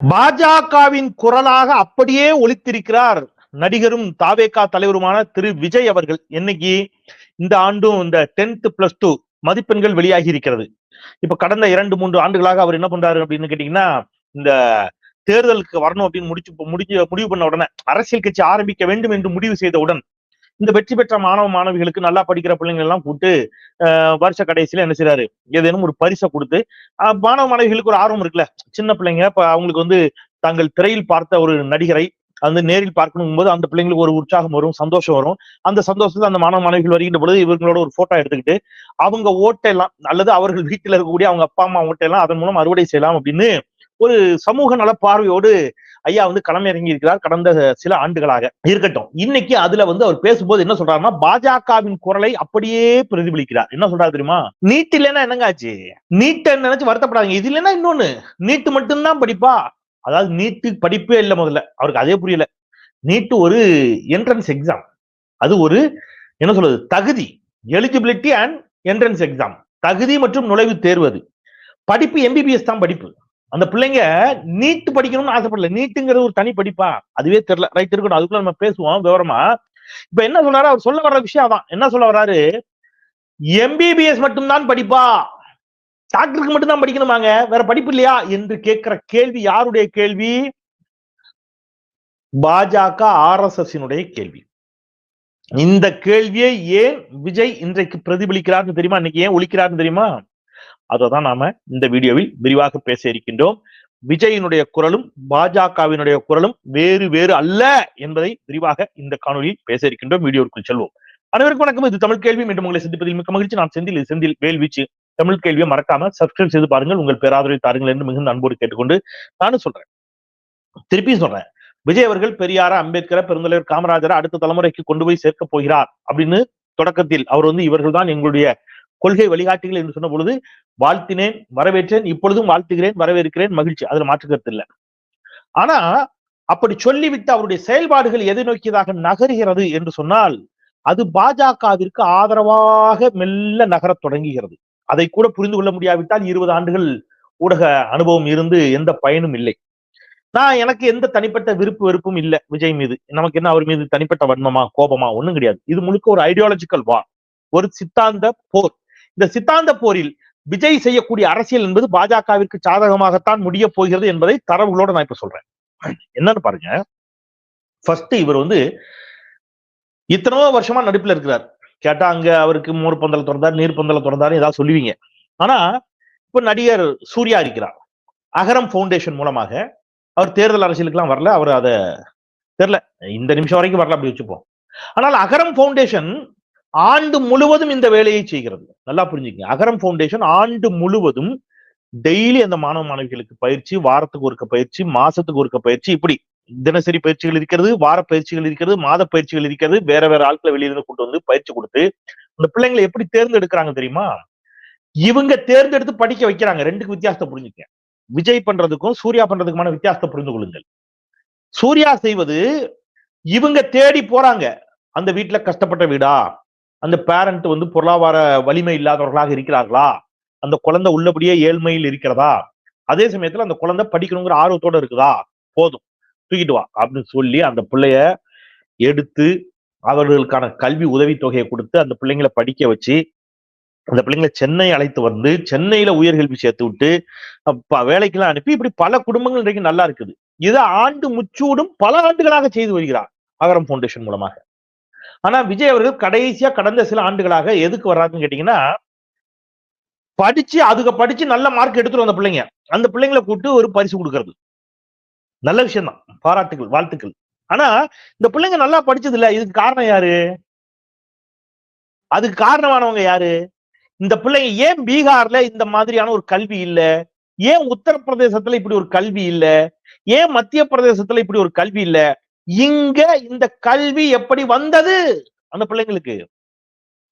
பாஜகவின் குரலாக அப்படியே ஒழித்திருக்கிறார் நடிகரும் தாவேகா தலைவருமான திரு விஜய் அவர்கள். என்னைக்கு இந்த ஆண்டும் இந்த டென்த் பிளஸ் டூ மதிப்பெண்கள் வெளியாகி இருக்கிறது. இப்ப கடந்த இரண்டு மூன்று ஆண்டுகளாக அவர் என்ன பண்றாரு அப்படின்னு கேட்டீங்கன்னா இந்த தேர்தலுக்கு வரணும் அப்படின்னு முடிச்சு முடிஞ்சு முடிவு பண்ண உடனே அரசியல் கட்சி ஆரம்பிக்க வேண்டும் என்று முடிவு செய்தவுடன் இந்த வெற்றி பெற்ற மாணவ மாணவிகளுக்கு நல்லா படிக்கிற பிள்ளைங்க எல்லாம் கூப்பிட்டு வருஷ கடைசியில என்ன செய்யறாரு ஏதேனும் ஒரு பரிசை கொடுத்து மாணவ மாணவிகளுக்கு ஒரு ஆர்வம் இருக்குல்ல? சின்ன பிள்ளைங்க இப்ப அவங்களுக்கு வந்து தாங்கள் திரையில் பார்த்த ஒரு நடிகரை அந்த நேரில் பார்க்கணும் போது அந்த பிள்ளைங்களுக்கு ஒரு உற்சாகம் வரும் சந்தோஷம் வரும். அந்த சந்தோஷத்துல அந்த மாணவ மாணவிகள் வருகின்ற பொழுது இவங்களோட ஒரு போட்டோ எடுத்துக்கிட்டு அவங்க ஓட்டையெல்லாம் அல்லது அவர்கள் வீட்டில் இருக்கக்கூடிய அவங்க அப்பா அம்மா ஓட்டையெல்லாம் அதன் மூலம் அறுவடை செய்யலாம் அப்படின்னு ஒரு சமூக நல பார்வையோடு ஐயா வந்து களமிறங்கி இருக்கிறார் கடந்த சில ஆண்டுகளாக. இருக்கட்டும். இன்னைக்கு அதுல வந்து அவர் பேசும்போது என்ன சொல்றாருன்னா பாஜகவின் குரலை அப்படியே பிரதிபலிக்கிறார். என்ன சொல்றாரு தெரியுமா? நீட் இல்லைன்னா என்னங்க ஆச்சு? நீட்டை நினைச்சு வருத்தப்படாதீங்க. இது இல்லைன்னா இன்னொன்னு நீட்டு மட்டும்தான் படிப்பா? அதாவது நீட்டு படிப்பே இல்லை முதல்ல. அவருக்கு அதே புரியல. நீட்டு ஒரு என்ட்ரன்ஸ் எக்ஸாம் அது ஒரு என்ன சொல்றது தகுதி. எலிஜிபிலிட்டி அண்ட் என்ட்ரன்ஸ் எக்ஸாம் தகுதி மற்றும் நுழைவு தேர்வு அது. படிப்பு எம்பிபிஎஸ் தான் படிப்பு. அந்த பிள்ளைங்க நீட் படிக்கணும்னு ஆசைப்படல. நீட்டுங்கிறது ஒரு தனி படிப்பா. அதுவே தெரியல. ரைட் இருக்கணும் அதுக்குள்ள நம்ம பேசுவோம் விவரமா. இப்ப என்ன சொல்றாரு அவர் சொல்ல வர்ற விஷயம் அதான். என்ன சொல்ல வர்றாரு? எம்பிபிஎஸ் மட்டும்தான் படிப்பா. டாக்டருக்கு மட்டும்தான் படிக்கணுமாங்க? வேற படிப்பு இல்லையா? என்று கேட்கிற கேள்வி யாருடைய கேள்வி? பாஜக ஆர்எஸ்எஸ்னுடைய கேள்வி. இந்த கேள்வியை ஏன் விஜய் இன்றைக்கு பிரதிபலிக்கிறார்னு தெரியுமா? இன்னைக்கு ஏன் ஒழிக்கிறார்னு தெரியுமா? அததான் நாம இந்த வீடியோவில் விரிவாக பேச இருக்கின்றோம். விஜயினுடைய குரலும் பாஜகவினுடைய குரலும் வேறு வேறு அல்ல என்பதை விரிவாக இந்த காணொலியில் பேச இருக்கின்றோம். வீடியோவுக்குள் செல்வோம். அனைவருக்கும் வணக்கம். இது தமிழ் கேள்வி. மீண்டும் உங்களை சந்திப்பதில் மிக்க மகிழ்ச்சி. நான் செந்தில். செந்தில் வேல்வீச்சு. தமிழ் கேள்வியை மறக்காம சப்ஸ்கிரைப் செய்து பாருங்கள். உங்கள் பேராதரவை தாருங்கள் என்று மிகுந்த அன்போடு கேட்டுக்கொண்டு நானும் சொல்றேன். திருப்பியும் சொல்றேன். விஜய் அவர்கள் பெரியார அம்பேத்கரை பெருந்தலைவர் காமராஜரை அடுத்த தலைமுறைக்கு கொண்டு போய் சேர்க்க போகிறார் அப்படின்னு தொடக்கத்தில் அவர் வந்து இவர்கள் தான் எங்களுடைய கொள்கை வழிகாட்டிகள் என்று சொன்ன பொழுது வாழ்த்தினேன் வரவேற்றேன் இப்பொழுதும் வாழ்த்துகிறேன் வரவேற்கிறேன் மகிழ்ச்சி. அதுல மாற்றுக்கிறது இல்லை. ஆனா அப்படி சொல்லிவிட்டு அவருடைய செயல்பாடுகள் எதை நோக்கியதாக நகர்கிறது என்று சொன்னால் அது பாஜகவிற்கு ஆதரவாக மெல்ல நகரத் தொடங்குகிறது. அதை கூட புரிந்து கொள்ள முடியாவிட்டால் இருபது ஆண்டுகள் ஊடக அனுபவம் இருந்து எந்த பயனும் இல்லை. நான் எனக்கு எந்த தனிப்பட்ட விருப்பு வெறுப்பும் இல்லை விஜய் மீது. நமக்கு என்ன அவர் மீது தனிப்பட்ட வன்மமா கோபமா ஒண்ணும் கிடையாது. இது முழுக்க ஒரு ஐடியாலஜிக்கல் வார் ஒரு சித்தாந்த போர். இந்த சித்தாந்த போரில் விஜய் செய்யக்கூடிய அரசியல் என்பது பாஜகவிற்கு சாதகமாகத்தான் முடிய போகிறது என்பதை தரவுகளோட நான் இப்ப சொல்றேன். என்னன்னு பாருங்க. ஃபர்ஸ்ட் இவர் வந்து இத்தனோ வருஷமா நடிப்புல இருக்கிறார். கேட்டா அங்க அவருக்கு மோர் பந்தல திறந்தார் நீர் பந்தல திறந்தாரு ஏதாவது சொல்லுவீங்க. ஆனா இப்ப நடிகர் சூர்யா இருக்கிறார். அகரம் ஃபவுண்டேஷன் மூலமாக அவர் தேர்தல் அரசியலுக்குலாம் வரல அவர் அதை தெரியல. இந்த நிமிஷம் வரைக்கும் வரல அப்படி வச்சுப்போம். ஆனால் அகரம் ஃபவுண்டேஷன் ஆண்டு முழுவதும் இந்த வேலையை செய்கிறது. நல்லா புரிஞ்சுக்கங்க. அகரம் ஃபவுண்டேஷன் ஆண்டு முழுவதும் டெய்லி அந்த மாணவ மாணவிகளுக்கு பயிற்சி வாரத்துக்கு ஒருக்க பயிற்சி மாசத்துக்கு ஒருக்க பயிற்சி இப்படி தினசரி பயிற்சிகள் இருக்கிறது வார பயிற்சிகள் இருக்கிறது மாத பயிற்சிகள் இருக்கிறது வேற வேற ஆட்களை வெளியிலிருந்து கொண்டு வந்து பயிற்சி கொடுத்து அந்த பிள்ளைங்களை எப்படி தேர்ந்தெடுக்கிறாங்க தெரியுமா? இவங்க தேர்ந்தெடுத்து படிக்க வைக்கிறாங்க. ரெண்டுக்கு வித்தியாசத்தை புரிஞ்சுக்க விஜய் பண்றதுக்கும் சூர்யா பண்றதுக்குமான வித்தியாசத்தை புரிந்து கொள்ளுங்கள். சூர்யா செய்வது இவங்க தேடி போறாங்க. அந்த வீட்டுல கஷ்டப்பட்ட வீடா? அந்த பேரண்ட் வந்து பொருளாதார வலிமை இல்லாதவர்களாக இருக்கிறார்களா? அந்த குழந்தை உள்ளபடியே ஏழ்மையில் இருக்கிறதா? அதே சமயத்துல அந்த குழந்தை படிக்கணுங்கிற ஆர்வத்தோட இருக்குதா? போதும். தூக்கிட்டு வா அப்படின்னு சொல்லி அந்த பிள்ளைய எடுத்து அவர்களுக்கான கல்வி உதவித்தொகையை கொடுத்து அந்த பிள்ளைங்களை படிக்க வச்சு அந்த பிள்ளைங்களை சென்னை அழைத்து வந்து சென்னையில உயர்கல்வி சேர்த்து விட்டு வேலைக்கெல்லாம் அனுப்பி இப்படி பல குடும்பங்கள் இன்றைக்கு நல்லா இருக்குது. இதை ஆண்டு முச்சூடும் பல ஆண்டுகளாக செய்து வருகிறார். அகரம் ஃபவுண்டேஷன் மூலமாக. ஆனா விஜய் அவர்கள் கடைசியா கடந்த சில ஆண்டுகளாக எதுக்கு வர்றாருன்னு கேட்டீங்கன்னா படிச்சு அதுக்கு படிச்சு நல்ல மார்க் எடுத்துரும் அந்த பிள்ளைங்க. அந்த பிள்ளைங்களை கூப்பிட்டு ஒரு பரிசு கொடுக்கறது. நல்ல விஷயம் தான் பாராட்டுகள் வாழ்த்துக்கள். ஆனா இந்த பிள்ளைங்க நல்லா படிச்சது இல்ல இதுக்கு காரணம் யாரு? அதுக்கு காரணமானவங்க யாரு? இந்த பிள்ளைங்க ஏன் பீகார்ல இந்த மாதிரியான ஒரு கல்வி இல்ல? ஏன் உத்தரப்பிரதேசத்துல இப்படி ஒரு கல்வி இல்ல? ஏன் மத்திய பிரதேசத்துல இப்படி ஒரு கல்வி இல்ல? இங்க இந்த கல்வி எப்படி வந்தது? அந்த பிள்ளைங்களுக்கு.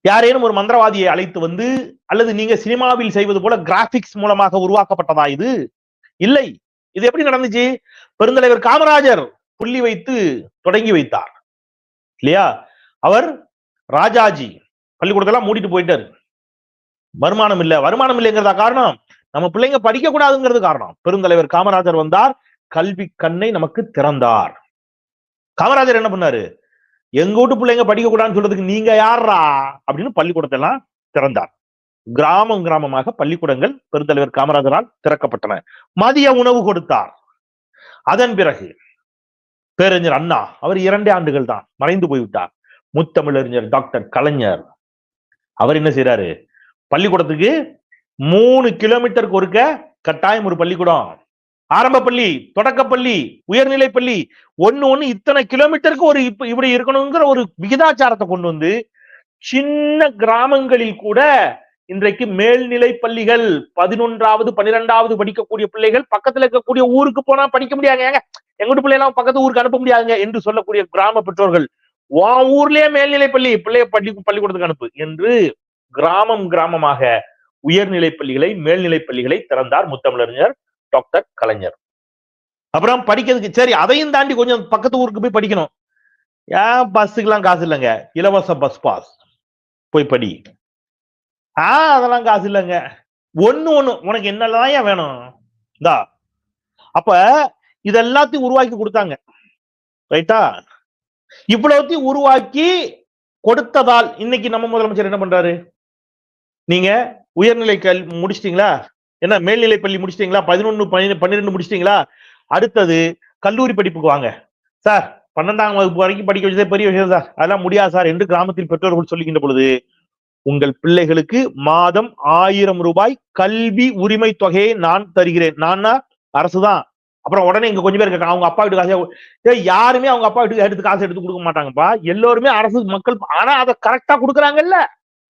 யாரேனும் ஒரு மந்திரவாதியை அழைத்து வந்து அல்லது நீங்க சினிமாவில் செய்வது போல கிராபிக்ஸ் மூலமாக உருவாக்கப்பட்டதா இது? இல்லை. இது எப்படி நடந்துச்சு? பெருந்தலைவர் காமராஜர் புள்ளி வைத்து தொடங்கி வைத்தார். இல்லையா? அவர் ராஜாஜி பள்ளிக்கூடத்தெல்லாம் மூடிட்டு போயிட்டாரு. வருமானம் இல்ல. வருமானம் இல்லைங்கிறதா காரணம்? நம்ம பிள்ளைங்க படிக்க கூடாதுங்கிறது காரணம். பெருந்தலைவர் காமராஜர் வந்தார். கல்வி கண்ணை நமக்கு திறந்தார். காமராஜர் என்ன பண்ணாரு? எங்க வீட்டு பிள்ளைங்க படிக்க கூடாதுன்னு சொல்றதுக்கு நீங்க யாரா அப்படின்னு பள்ளிக்கூடத்தை எல்லாம் திறந்தார். கிராமம் கிராமமாக பள்ளிக்கூடங்கள் பெருந்தலைவர் காமராஜரால் திறக்கப்பட்டன. மதிய உணவு கொடுத்தார். அதன் பிறகு பேரறிஞர் அண்ணா அவர் இரண்டே ஆண்டுகள் தான் மறைந்து போய்விட்டார். முத்தமிழறிஞர் டாக்டர் கலைஞர். அவர் என்ன செய்யறாரு பள்ளிக்கூடத்துக்கு மூணு கிலோமீட்டருக்கு ஒருக்க கட்டாயம் ஒரு பள்ளிக்கூடம். ஆரம்ப பள்ளி தொடக்கப்பள்ளி உயர்நிலை பள்ளி ஒண்ணு ஒண்ணு இத்தனை கிலோமீட்டருக்கு ஒரு இப்ப இப்படி இருக்கணுங்கிற ஒரு விகிதாச்சாரத்தை கொண்டு வந்து சின்ன கிராமங்களில் கூட இன்றைக்கு மேல்நிலை பள்ளிகள் பதினொன்றாவது பன்னிரெண்டாவது படிக்கக்கூடிய பிள்ளைகள் பக்கத்துல இருக்கக்கூடிய ஊருக்கு போனா படிக்க முடியாதுங்க ஏங்க எங்க பிள்ளைலாம் பக்கத்து ஊருக்கு அனுப்ப முடியாதுங்க என்று சொல்லக்கூடிய கிராம பெற்றோர்கள் உன் ஊர்லயே மேல்நிலை பள்ளி பிள்ளைய பள்ளி பள்ளிக்கூடத்துக்கு அனுப்பு என்று கிராமம் கிராமமாக உயர்நிலை பள்ளிகளை மேல்நிலை பள்ளிகளை திறந்தார் முத்தமிழறிஞர். டாக்டர் கலைஞர். அப்புறம் படிக்கிறதுக்கு சரி அதையும் தாண்டி கொஞ்சம் பக்கத்து ஊருக்கு போய் படிக்கணும். ஏன் பஸ்ஸுக்கெல்லாம் காசு இல்லைங்க? இலவச பஸ் பாஸ். போய் படி. ஆ அதெல்லாம் காசு இல்லைங்க. ஒண்ணு ஒண்ணு. உனக்கு என்னெல்லாம் ஏன் வேணும்? இந்தா. அப்ப இதெல்லாத்தையும் உருவாக்கி கொடுத்தாங்க. ரைட்டா? இவ்வளவுத்தையும் உருவாக்கி கொடுத்ததால் இன்னைக்கு நம்ம முதலமைச்சர் என்ன பண்றாரு? நீங்க உயர்நிலை கல் முடிச்சிட்டீங்களா? என்ன மேல்நிலை பள்ளி முடிச்சிட்டீங்களா? பதினொன்னு பன்னிரெண்டு முடிச்சிட்டீங்களா? அடுத்தது கல்லூரி படிப்புக்கு வாங்க. சார் பன்னெண்டாம் வகுப்பு வரைக்கும் படிக்க வச்சதே பெரிய விஷயம் சார். அதெல்லாம் முடியாது சார். என்று கிராமத்தில் பெற்றோர்கள் சொல்லுகின்ற பொழுது உங்கள் பிள்ளைகளுக்கு மாதம் ஆயிரம் ரூபாய் கல்வி உரிமை தொகையை நான் தருகிறேன். நான்னா அரசுதான். அப்புறம் உடனே இங்க கொஞ்சம் பேர் இருக்காங்க. அவங்க அப்பா வீட்டு காசு யாருமே அவங்க அப்பா வீட்டுக்கு எடுத்து காசு எடுத்து கொடுக்க மாட்டாங்கப்பா. எல்லோருமே அரசு மக்கள். ஆனா அதை கரெக்டா கொடுக்குறாங்கல்ல.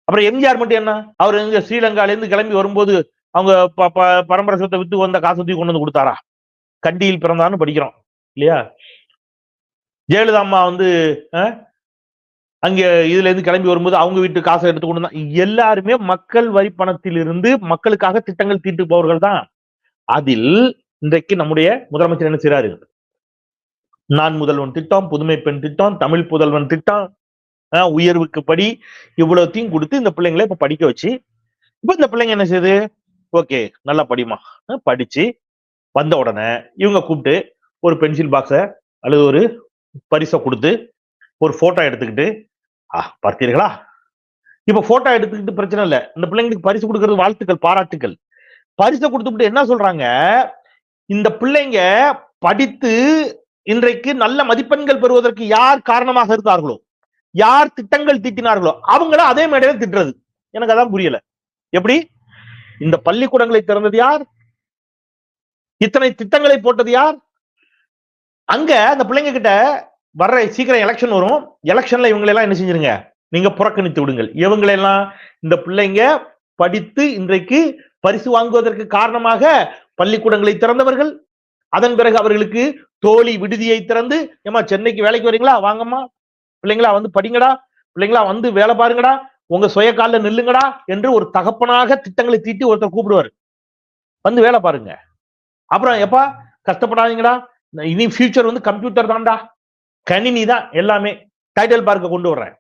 அப்புறம் எம்ஜிஆர் மட்டும் என்ன? அவர் எங்க ஸ்ரீலங்கால இருந்து கிளம்பி வரும்போது அவங்க ப- ப- பரம்பரை சொத்தை வித்து வந்த காசு தூக்கி கொண்டு வந்து கொடுத்தாரா? கண்டியில் பிறந்தான்னு படிக்கிறோம் இல்லையா? ஜெயலலிதா அம்மா வந்து அங்கே இதுல இருந்து கிளம்பி வரும்போது அவங்க வீட்டு காசை எடுத்து கொண்டு வந்தா எல்லாருமே மக்கள் வரி பணத்திலிருந்து மக்களுக்காக திட்டங்கள் தீட்டுபவர்கள் தான். அதில் இன்றைக்கு நம்முடைய முதலமைச்சர் என்ன செய்றாரு? நான் முதல்வன் திட்டம் புதுமை பெண் திட்டம் தமிழ் புதல்வன் திட்டம் உயர்வுக்கு படி இவ்வளவுத்தையும் கொடுத்து இந்த பிள்ளைங்களை இப்ப படிக்க வச்சு இப்ப இந்த பிள்ளைங்க என்ன செய்யுது? ஓகே நல்லா படிமா படிச்சு வந்த உடனே இவங்க கூப்பிட்டு ஒரு பென்சில் பாக்ஸை அல்லது ஒரு பரிசை கொடுத்து ஒரு போட்டோ எடுத்துக்கிட்டு ஆ பார்த்தீர்களா? இப்ப போட்டோ எடுத்துக்கிட்டு பிரச்சனை இல்ல. இந்த பிள்ளைங்களுக்கு பரிசு கொடுக்கறது வாழ்த்துக்கள் பாராட்டுக்கள். பரிசை கொடுத்துட்டு என்ன சொல்றாங்க? இந்த பிள்ளைங்க படித்து இன்றைக்கு நல்ல மதிப்பெண்கள் பெறுவதற்கு யார் காரணமாக இருந்தார்களோ யார் திட்டங்கள் தீட்டினார்களோ அவங்கள அதே மேடையில திட்டுறது. எனக்கு அதான் புரியல. எப்படி? இந்த பள்ளிக்கூடங்களை திறந்தது யார்? இத்தனை திட்டங்களை போட்டது யார்? அங்க அந்த பிள்ளைங்க கிட்ட வர்ற சீக்கிரம் எலெக்ஷன் வரும். எலெக்ஷன்ல இவங்களை எல்லாம் என்ன செஞ்சிருங்க? நீங்க புறக்கணித்து விடுங்கள். இவங்களெல்லாம் இந்த பிள்ளைங்க படித்து இன்றைக்கு பரிசு வாங்குவதற்கு காரணமாக பள்ளிக்கூடங்களை திறந்தவர்கள். அதன் பிறகு அவர்களுக்கு தோழி விடுதியை திறந்து ஏமா சென்னைக்கு வேலைக்கு வரீங்களா? வாங்கம்மா. பிள்ளைங்களா வந்து படிங்கடா. பிள்ளைங்களா வந்து வேலை பாருங்கடா. உங்க சுய காலில் நில்லுங்கடா என்று ஒரு தகப்பனாக திட்டங்களை தீட்டி ஒருத்தர் கூப்பிடுவார். வந்து வேலை பாருங்க. அப்புறம் எப்பா கஷ்டப்படாதீங்கடா. இனி ஃபியூச்சர் வந்து கம்ப்யூட்டர் தான்டா. கணினி தான் எல்லாமே. டைட்டில் பார்க்க கொண்டு வர்றேன்.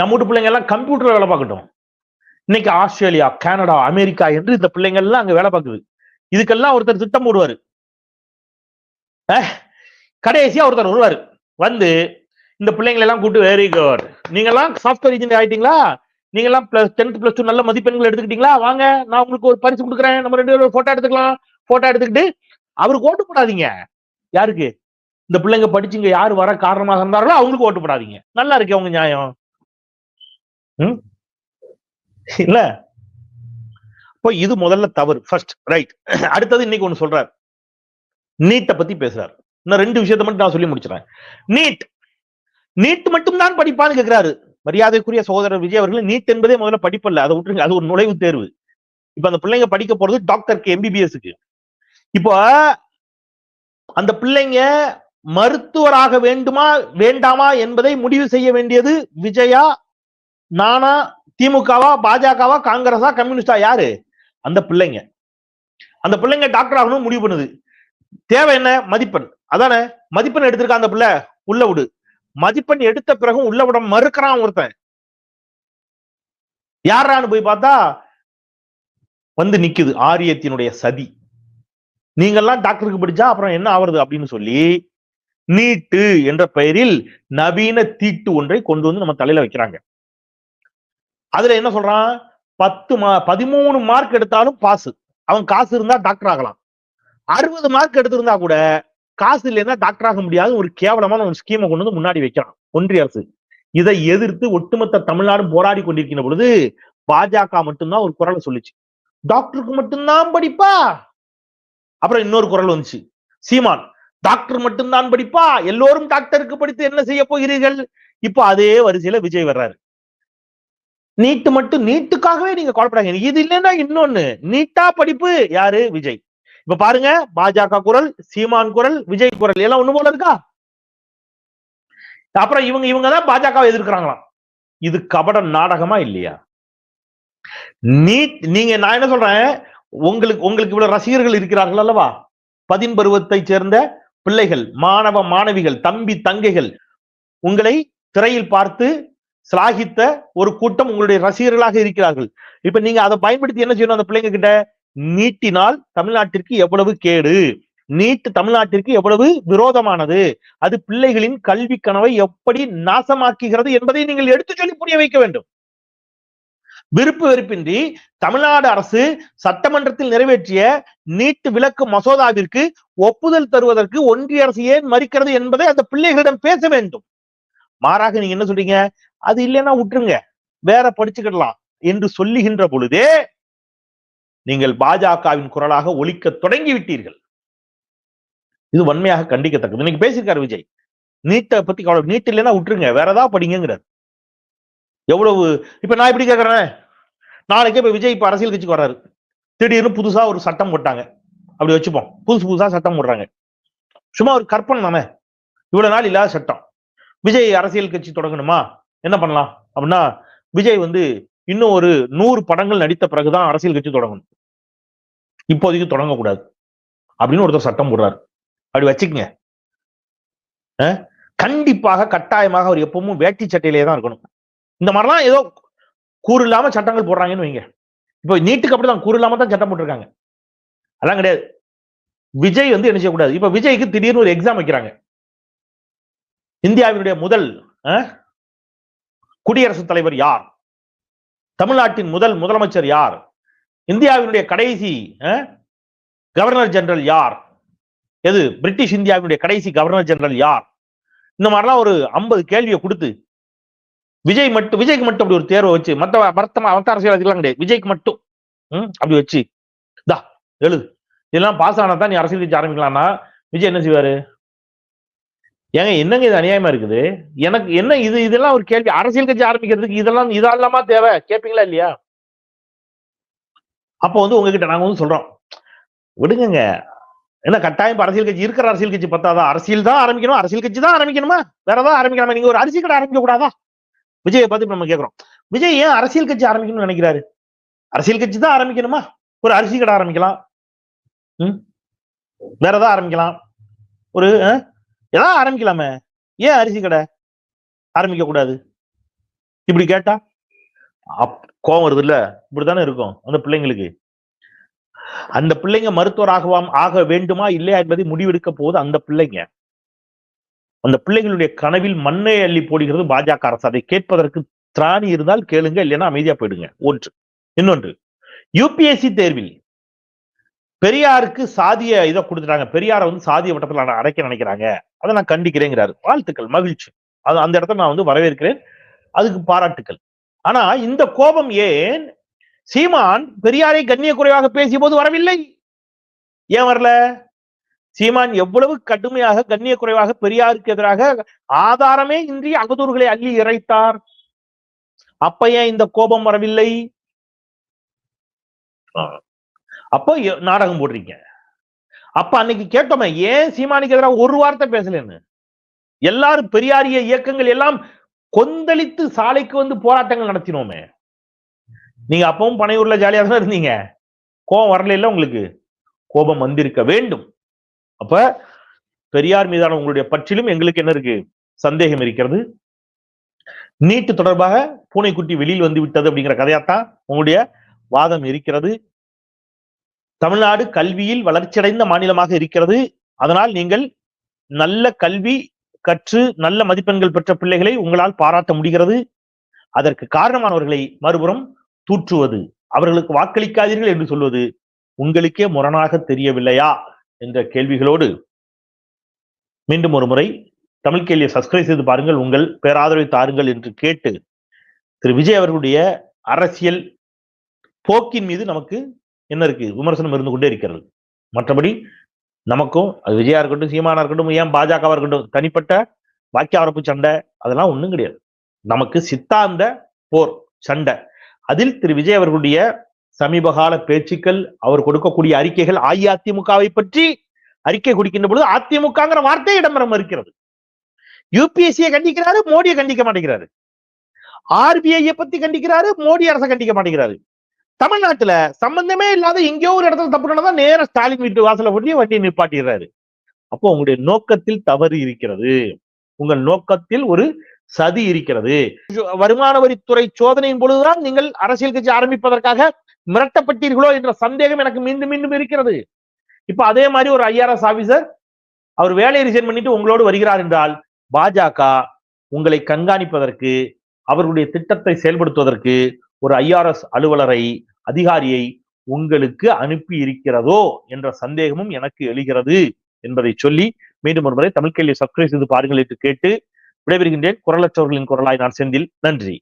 நம்ம வீட்டு பிள்ளைங்க எல்லாம் கம்ப்யூட்டர் வேலை பார்க்கட்டும். இன்னைக்கு ஆஸ்திரேலியா கனடா அமெரிக்கா என்று இந்த பிள்ளைங்க எல்லாம் அங்க வேலை பார்க்குது. இதுக்கெல்லாம் ஒருத்தர் திட்டம் போடுவாரு. கடைசியா ஒருத்தர் வருவாரு. வந்து இந்த பிள்ளைங்களை எல்லாம் கூப்பிட்டு வெரி குட் நீங்க எல்லாம் சாஃப்ட்வேர் இன்ஜினியர் ஆயிட்டீங்களா? நீங்க எல்லாம் பிளஸ் டென்த் பிளஸ் டூ நல்ல மதிப்பெண்கள் எடுத்துக்கிட்டீங்களா? வாங்க நான் உங்களுக்கு ஒரு பரிசு கொடுக்குறேன். நம்ம ரெண்டு பேரும் போட்டோ எடுத்துக்கலாம். போட்டோ எடுத்துக்கிட்டு அவருக்கு ஓட்டு போடாதீங்க. யாருக்கு? இந்த பிள்ளைங்க படிச்சுங்க யார் யாரு வர காரணமாக இருந்தார்களோ அவங்களுக்கு ஓட்டு போடாதீங்க. நல்லா இருக்கே அவங்க நியாயம். ம்? இல்ல? இப்போ இது முதல்ல தவறு. ஃபர்ஸ்ட் ரைட் அடுத்தது இன்னைக்கு ஒண்ணு சொல்றாரு. நீட்டை பத்தி பேசுறாரு. இன்னும் ரெண்டு விஷயத்த மட்டும் நான் சொல்லி முடிச்சிடறேன். நீட். நீட் மட்டும் தான் படிப்பான்னு கேக்குறாரு. மரியாதைக்குரிய சகோதரர் விஜய் அவர்கள் நீட் என்பதே முதல்ல படிப்பல்ல. அதை விட்டுருங்க அது ஒரு நுழைவுத் தேர்வு. இப்ப அந்த பிள்ளைங்க படிக்க போறது டாக்டருக்கு எம்பிபிஎஸ்க்கு இப்போ அந்த பிள்ளைங்க மருத்துவராக வேண்டுமா வேண்டாமா என்பதை முடிவு செய்ய வேண்டியது விஜயா நானா திமுகவா பாஜகவா காங்கிரஸா கம்யூனிஸ்டா யாரு? அந்த பிள்ளைங்க. அந்த பிள்ளைங்க டாக்டர் ஆகணும் முடிவு பண்ணுது. தேவை என்ன? மதிப்பெண். அதானே? மதிப்பெண் எடுத்திருக்கா அந்த பிள்ளை? உள்ள விடு. மதிப்பெண் எடுத்த பிறகு உள்ள விட மறுக்கிறான் ஒருத்தன். யாரான்னு போய் பார்த்தா வந்து நிக்குது ஆரியத்தினுடைய சதி. நீங்கெல்லாம் டாக்டருக்கு படிச்சா அப்புறம் என்ன ஆவறது அப்படின்னு சொல்லி நீட்டு என்ற பெயரில் நவீன தீட்டு ஒன்றை கொண்டு வந்து நம்ம தலையில வைக்கிறாங்க. அதுல என்ன சொல்றான்? பத்து மா பதிமூணு மார்க் எடுத்தாலும் பாஸ் அவன் காசு இருந்தா டாக்டர் ஆகலாம். அறுபது மார்க் எடுத்திருந்தா கூட காசு இல்லைன்னா டாக்டர் ஆக முடியாது ஒரு கேவலமான ஒரு ஸ்கீமை கொண்டு வந்து முன்னாடி வைக்கிறான். ஒன்றிய அரசு. இதை எதிர்த்து ஒட்டுமொத்த தமிழ்நாடும் போராடி கொண்டிருக்கின்ற பொழுது பாஜக மட்டும்தான் ஒரு குரலை சொல்லுச்சு. டாக்டருக்கு மட்டும்தான் படிப்பா? அப்புறம் இன்னொரு குரல் வந்துச்சு. சீமான் டாக்டர் மட்டும்தான் படிப்பா? எல்லோரும் டாக்டருக்கு படித்து என்ன செய்ய போகிறீர்கள்? இப்போ அதே வரிசையில விஜய் வர்றாரு. நீட்டு மட்டும் நீட்டுக்காகவே நீங்க கோலப்படாங்க இது இல்லைன்னா இன்னொன்னு நீட்டா படிப்பு யாரு? விஜய். இப்ப பாருங்க பாஜக குரல் சீமான் குரல் விஜய் குரல் எல்லாம் ஒண்ணு போல இருக்கா? அப்புறம் இவங்க இவங்க தான் பாஜக எதிர்க்கிறாங்களாம். இது கபட நாடகமா இல்லையா? நீ நீங்க நான் என்ன சொல்றேன்? உங்களுக்கு உங்களுக்கு இவ்வளவு ரசிகர்கள் இருக்கிறார்கள் அல்லவா? பதின் பருவத்தை சேர்ந்த பிள்ளைகள் மாணவ மாணவிகள் தம்பி தங்கைகள் உங்களை திரையில் பார்த்து சிலாகித்த ஒரு கூட்டம் உங்களுடைய ரசிகர்களாக இருக்கிறார்கள். இப்ப நீங்க அதை பயன்படுத்தி என்ன செய்யணும் அந்த பிள்ளைங்க கிட்ட? நீட்டினால் தமிழ்நாட்டிற்கு எவ்வளவு கேடு? நீட் தமிழ்நாட்டிற்கு எவ்வளவு விரோதமானது? அது பிள்ளைகளின் கல்வி கனவை எப்படி நாசமாக்குகிறது என்பதை நீங்கள் எடுத்து சொல்லி புரிய வைக்க வேண்டும். விருப்பு வெறுப்பின்றி தமிழ்நாடு அரசு சட்டமன்றத்தில் நிறைவேற்றிய நீட்டு விலக்கு மசோதாவிற்கு ஒப்புதல் தருவதற்கு ஒன்றிய அரசு ஏன் மறுக்கிறது என்பதை அந்த பிள்ளைகளிடம் பேச வேண்டும். மாறாக நீங்க என்ன சொல்றீங்க? அது இல்லைன்னா விட்டுருங்க. வேற படிச்சுக்கிடலாம் என்று சொல்லுகின்ற பொழுதே நீங்கள் பாஜகவின் குரலாக ஒழிக்க தொடங்கி விட்டீர்கள் இது வன்மையாக கண்டிக்கத்தக்கது. இன்னைக்கு பேசியிருக்காரு விஜய். நீட்டை பத்தி கவலை நீட் இல்லைன்னா விட்டுருங்க. வேற ஏதாவது படிங்கிறார் எவ்வளவு இப்ப நான் எப்படி கேட்கறேன் நாளைக்கே இப்ப விஜய் இப்ப அரசியல் கட்சிக்கு வர்றாரு. திடீர்னு புதுசா ஒரு சட்டம் போட்டாங்க. அப்படி வச்சுப்போம். புதுசு புதுசா சட்டம் போடுறாங்க. சும்மா ஒரு கற்பனை தானே. இவ்வளவு நாள் இல்லாத சட்டம். விஜய் அரசியல் கட்சி தொடங்கணுமா? என்ன பண்ணலாம்? அப்படின்னா விஜய் வந்து இன்னும் ஒரு நூறு படங்கள் நடித்த பிறகுதான் அரசியல் கட்சி தொடங்கணும். இப்போதைக்கு தொடங்கக்கூடாது. அப்படின்னு ஒருத்தர் சட்டம் போடுறாரு. அப்படி வச்சுக்கங்க. கண்டிப்பாக கட்டாயமாக அவர் எப்பவும் வேட்டி சட்டையிலே தான் இருக்கணும். இந்த மாதிரிலாம் ஏதோ கூறு இல்லாம சட்டங்கள் போடுறாங்கன்னு வைங்க. இப்போ நீட்டுக்கு அப்படிதான் கூறு இல்லாம தான் சட்டம் போட்டிருக்காங்க. அதெல்லாம் கிடையாது. விஜய் வந்து என்ன செய்யக்கூடாது? இப்ப விஜய்க்கு திடீர்னு ஒரு எக்ஸாம் வைக்கிறாங்க. இந்தியாவினுடைய முதல் குடியரசுத் தலைவர் யார்? தமிழ்நாட்டின் முதல் முதலமைச்சர் யார்? இந்தியாவினுடைய கடைசி கவர்னர் ஜெனரல் யார்? எது? பிரிட்டிஷ் இந்தியாவினுடைய கடைசி கவர்னர் ஜெனரல் யார்? இந்த மாதிரிலாம் ஒரு ஐம்பது கேள்வியை கொடுத்து விஜய் மட்டும் விஜய்க்கு மட்டும் அப்படி ஒரு தேர்வை வச்சு மற்ற மற்ற மற்ற அரசியல் அரசியல்வாதிகளாம் கிடையாது. விஜய்க்கு மட்டும் ம்? அப்படி வச்சு தா எழுது. இதெல்லாம் பாஸ் ஆனா தான் நீ அரசியல் கட்சி ஆரம்பிக்கலாம்னா விஜய் என்ன செய்வாரு? ஏங்க என்னங்க இது அநியாயமா இருக்குது? எனக்கு என்ன இது இதெல்லாம் ஒரு கேள்வி. அரசியல் கட்சி ஆரம்பிக்கிறதுக்கு இதெல்லாம் இதெல்லாமா தேவை. கேட்பீங்களா இல்லையா? அப்போ வந்து உங்ககிட்ட நாங்கள் வந்து சொல்றோம் விடுங்க என்ன கட்டாயம் அரசியல் கட்சி இருக்கிற அரசியல் கட்சி பத்தாதா? அரசியல் தான் ஆரம்பிக்கணும் அரசியல் கட்சி தான் ஆரம்பிக்கணுமா? வேற ஏதாவது ஆரம்பிக்கலாமா? நீங்க ஒரு அரிசி கடை ஆரம்பிக்க கூடாதா விஜயை பார்த்து நம்ம கேட்கிறோம் விஜய் ஏன் அரசியல் கட்சி ஆரம்பிக்கணும்னு நினைக்கிறாரு? அரசியல் கட்சி தான் ஆரம்பிக்கணுமா? ஒரு அரிசி கடை ஆரம்பிக்கலாம். ம்? வேற ஏதாவது ஆரம்பிக்கலாம். ஒரு ஏதாவது ஆரம்பிக்கலாமே. ஏன் அரிசி கடை ஆரம்பிக்க கூடாது இப்படி கேட்டா அப் கோவம் வருது இல்ல இப்படித்தானே இருக்கும் அந்த பிள்ளைங்களுக்கு. அந்த பிள்ளைங்க மருத்துவராகவாம் ஆக வேண்டுமா இல்லையா என்பதை முடிவெடுக்க போது அந்த பிள்ளைங்க. அந்த பிள்ளைகளுடைய கனவில் மண்ணை அள்ளி போடுகிறது பாஜக அரசு. அதை கேட்பதற்கு திராணி இருந்தால் கேளுங்க இல்லைன்னா அமைதியா போயிடுங்க. ஒன்று. இன்னொன்று. யூபிஎஸ்சி தேர்வில் பெரியாருக்கு சாதிய இதை கொடுத்துட்டாங்க. பெரியாரை வந்து சாதிய வட்டத்தில் அடைக்க நினைக்கிறாங்க. அதை நான் கண்டிக்கிறேங்கிறாரு. வாழ்த்துக்கள் மகிழ்ச்சி. அது அந்த இடத்த நான் வந்து வரவேற்கிறேன். அதுக்கு பாராட்டுக்கள். ஆனா இந்த கோபம் ஏன்? சீமான் பெரியாரை கண்ணிய குறைவாக பேசிய போது வரவில்லை. ஏன் வரல? சீமான் எவ்வளவு கடுமையாக கண்ணிய குறைவாக பெரியாருக்கு எதிராக ஆதாரமே இன்றி அகதூர்களை அள்ளி இறைத்தார். அப்ப ஏன் இந்த கோபம் வரவில்லை? அப்போ நாடகம் போடுறீங்க. அப்ப அன்னைக்கு கேட்டோமே ஏன் சீமானுக்கு எதிராக ஒரு வார்த்தை பேசலன்னு? எல்லாரும் பெரியாரிய இயக்கங்கள் எல்லாம் கொந்தளித்து சாலைக்கு வந்து போராட்டங்கள் நடத்தினோமே. நீங்க அப்பவும் பனையூர்ல ஜாலியாக தான் இருந்தீங்க? கோபம் வரல இல்ல உங்களுக்கு? கோபம் வந்திருக்க வேண்டும். அப்ப பெரியார் மீதான உங்களுடைய பற்றிலும் எங்களுக்கு என்ன இருக்கு? சந்தேகம் இருக்கிறது. நீட்டு தொடர்பாக பூனைக்குட்டி வெளியில் வந்து விட்டது அப்படிங்கிற கதையாத்தான் உங்களுடைய வாதம் இருக்கிறது. தமிழ்நாடு கல்வியில் வளர்ச்சியடைந்த மாநிலமாக இருக்கிறது. அதனால் நீங்கள் நல்ல கல்வி கற்று நல்ல மதிப்பெண்கள் பெற்ற பிள்ளைகளை உங்களால் பாராட்ட முடிகிறது. அதற்கு காரணமானவர்களை மறுபுறம் தூற்றுவது. அவர்களுக்கு வாக்களிக்காதீர்கள் என்று சொல்வது உங்களுக்கே முரணாக தெரியவில்லையா? என்ற கேள்விகளோடு மீண்டும் ஒரு முறை தமிழ் கேள்வியை சப்ஸ்கிரைப் செய்து பாருங்கள். உங்கள் பேராதரவை தாருங்கள் என்று கேட்டு திரு விஜய் அவர்களுடைய அரசியல் போக்கின் மீது நமக்கு என்ன இருக்கு? விமர்சனம் இருந்து கொண்டே இருக்கிறது. மற்றபடி நமக்கும் அது விஜயா இருக்கட்டும் சீமானா இருக்கட்டும் ஏன் பாஜகவா இருக்கட்டும் தனிப்பட்ட வாக்கிய அரப்பு சண்டை அதெல்லாம் ஒண்ணும் கிடையாது. நமக்கு சித்தாந்த போர் சண்டை. அதில் திரு விஜய் அவர்களுடைய சமீபகால பேச்சுக்கள் அவர் கொடுக்கக்கூடிய அறிக்கைகள் அஇஅதிமுகவை பற்றி அறிக்கை கொடுக்கின்ற பொழுது அதிமுகங்கிற வார்த்தை இடம்பெற மறுக்கிறது யூபிஎஸ்சியை கண்டிக்கிறாரு மோடியை கண்டிக்க மாட்டேங்கிறாரு. ஆர்பிஐ பத்தி கண்டிக்கிறாரு மோடி அரசை கண்டிக்க மாட்டேங்கிறாரு. தமிழ்நாட்டுல சம்பந்தமே இல்லாத எங்கேயோ ஒரு இடத்துல தப்பு நடந்தா நேரம் ஸ்டாலின் வீட்டு வாசல ஒட்டி வண்டியை நிப்பாட்டிடுறாரு. அப்போ உங்களுடைய நோக்கத்தில் தவறு இருக்கிறது. உங்கள் நோக்கத்தில் ஒரு சதி இருக்கிறது. வருமான வரித்துறை சோதனையின் பொழுதுதான் நீங்கள் அரசியல் கட்சி ஆரம்பிப்பதற்காக மிரட்டப்பட்டீர்களோ என்ற சந்தேகம் எனக்கு மீண்டும் மீண்டும் இருக்கிறது. இப்ப அதே மாதிரி ஒரு ஐஆர்எஸ் ஆபீசர் அவர் வேலையை ரிசைன் பண்ணிட்டு உங்களோடு வருகிறார் என்றால் பாஜக உங்களை கண்காணிப்பதற்கு அவர்களுடைய திட்டத்தை செயல்படுத்துவதற்கு ஒரு ஐஆர்எஸ் அலுவலரை அதிகாரியை உங்களுக்கு அனுப்பி இருக்கிறதோ என்ற சந்தேகமும் எனக்கு எழுகிறது என்பதை சொல்லி மீண்டும் ஒருமுறை தமிழ் கேள்வி சப்ஸ்கிரைப் செய்து பாருங்கள் என்று கேட்டு விடைபெறுகின்றேன். குரலற்றவர்களின் குரலாய் நான் செந்தில். நன்றி.